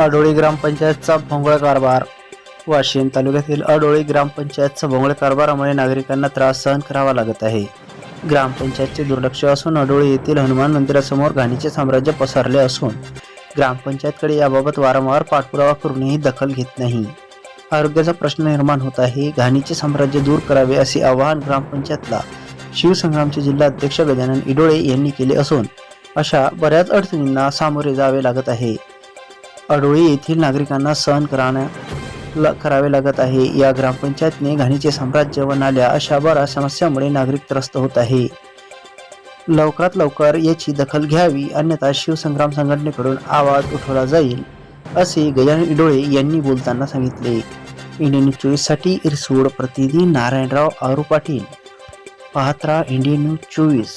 अडोळी ग्रामपंचायतचा भोंगळ कारभार. वाशिम तालुक्यातील अडोळी ग्रामपंचायतचा भोंगळ कारभारामुळे नागरिकांना त्रास सहन करावा लागत आहे. ग्रामपंचायतचे दुर्लक्ष असून अडोळी येथील हनुमान मंदिरासमोर घाणीचे साम्राज्य पसरले असून ग्रामपंचायतकडे याबाबत वारंवार पाठपुरावा करूनही दखल घेत नाही. आरोग्याचा प्रश्न निर्माण होत आहे. घाणीचे साम्राज्य दूर करावे असे आवाहन ग्रामपंचायतला शिवसंग्रामचे जिल्हा अध्यक्ष गजानन इडोळे यांनी केले असून अशा बऱ्याच अडचणींना सामोरे जावे लागत आहे. अडोळी येथील नागरिकांना सहन कराण्या करावे लागत आहे. या ग्रामपंचायतने घाणीचे साम्राज्य व नाल्या अशा बारा समस्यामुळे नागरिक त्रस्त होत आहे. लवकरात लवकर याची दखल घ्यावी. अन्यथा शिवसंग्राम संघटनेकडून आवाज उठवला जाईल असे गजानन इडोळे यांनी बोलताना सांगितले. इंडियन न्यूज चोवीससाठी इरसूड प्रतिनिधी नारायणराव आरू पाटील. पाहत्रा इंडियन न्यूज चोवीस.